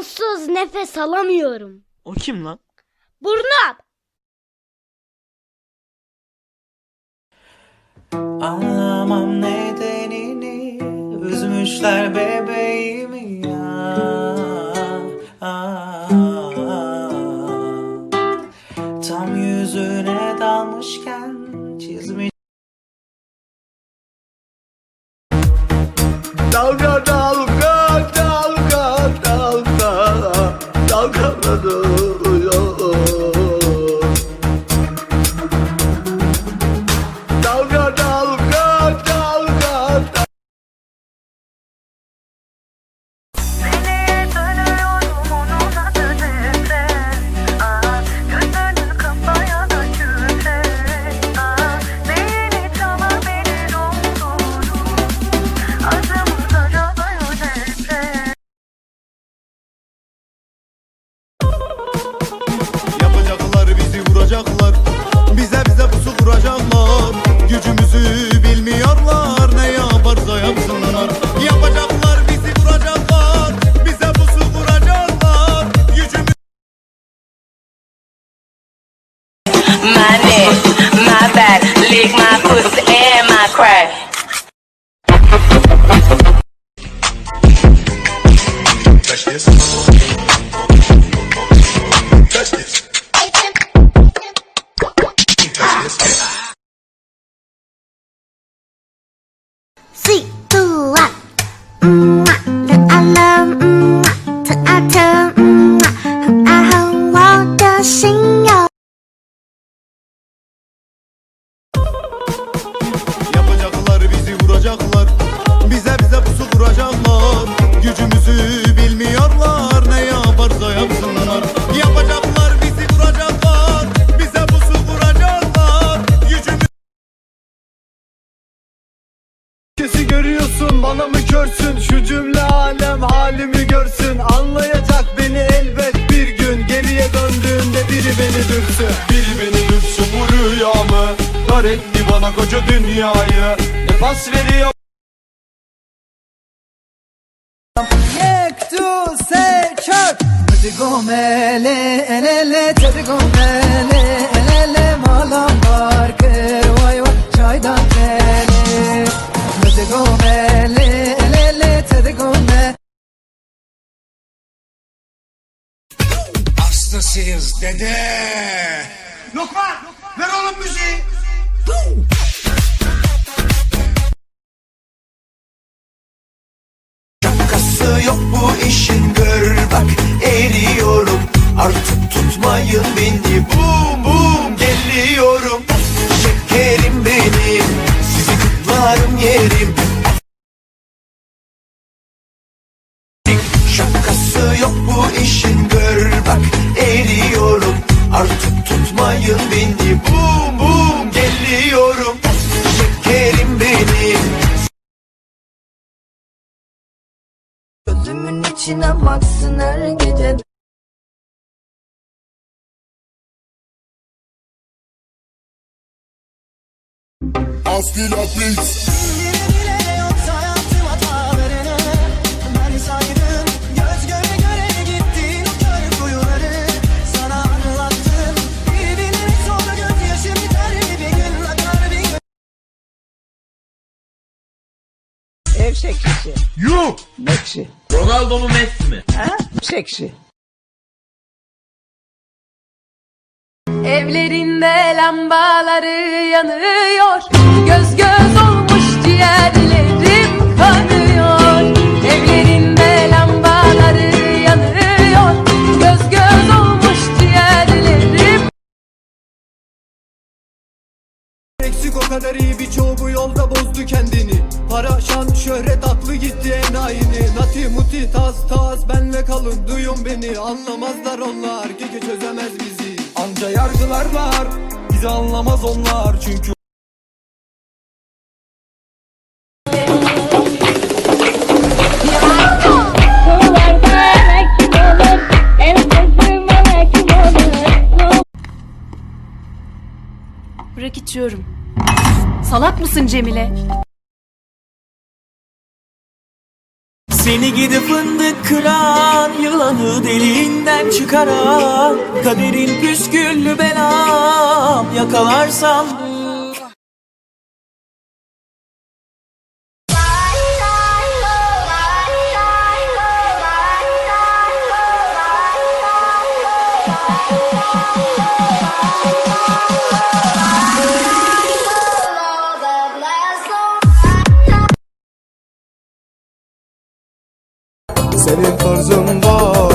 onsuz nefes alamıyorum. O kim lan? Burnum. Anlamam nedenini Üzmüşler bebeğimi ya Tam yüzüne dalmışken Çizmiş Dalga dalga anladım. my neck, my back, lick my pussy and my crack. Touch this. Touch this. Touch this. Mm I love. Mm -hmm. 的心。Kesi görüyorsun bana mı körsün? Şu cümle alem halimi görsün. Anlayacak beni elbet bir gün. Geriye döndüğümde biri beni dürtsün. Biri beni dürtsün bu rüyamı. Dar etti bana koca dünyayı. Ne pas veriyor. Yek tu se çök. Hadi gomele el ele Hadi gomele el ele Malam Hastasıyız dede. Lokman ver oğlum müziği. Şakası yok bu işin gör bak eriyorum. Artık tutmayın beni bum bum geliyorum. Şekerim benim sizi kutlarım yerim. Şakası yok bu işin tutmayın beni bum bum geliyorum. Şekerim benim. Gözümün içine baksın her gece. Asli Lapis Ev şeklisi. Yuh. Ronaldo mu Messi mi? Ha? Şekşi. Evlerinde lambaları yanıyor Göz göz kadar iyi birçoğu bu yolda bozdu kendini. Para, şan, şöhret aklı gitti en aynı Nati, muti, tas, tas benle kalın duyun beni. Anlamazlar onlar gece çözemez bizi. Anca yargılarlar bizi anlamaz onlar. Çünkü Bırak içiyorum Salak mısın Cemile? Seni gidi fındık kıran yılan insanı deliğinden çıkaran Kaderin püsküllü belam Yakalarsam Senin tarzın var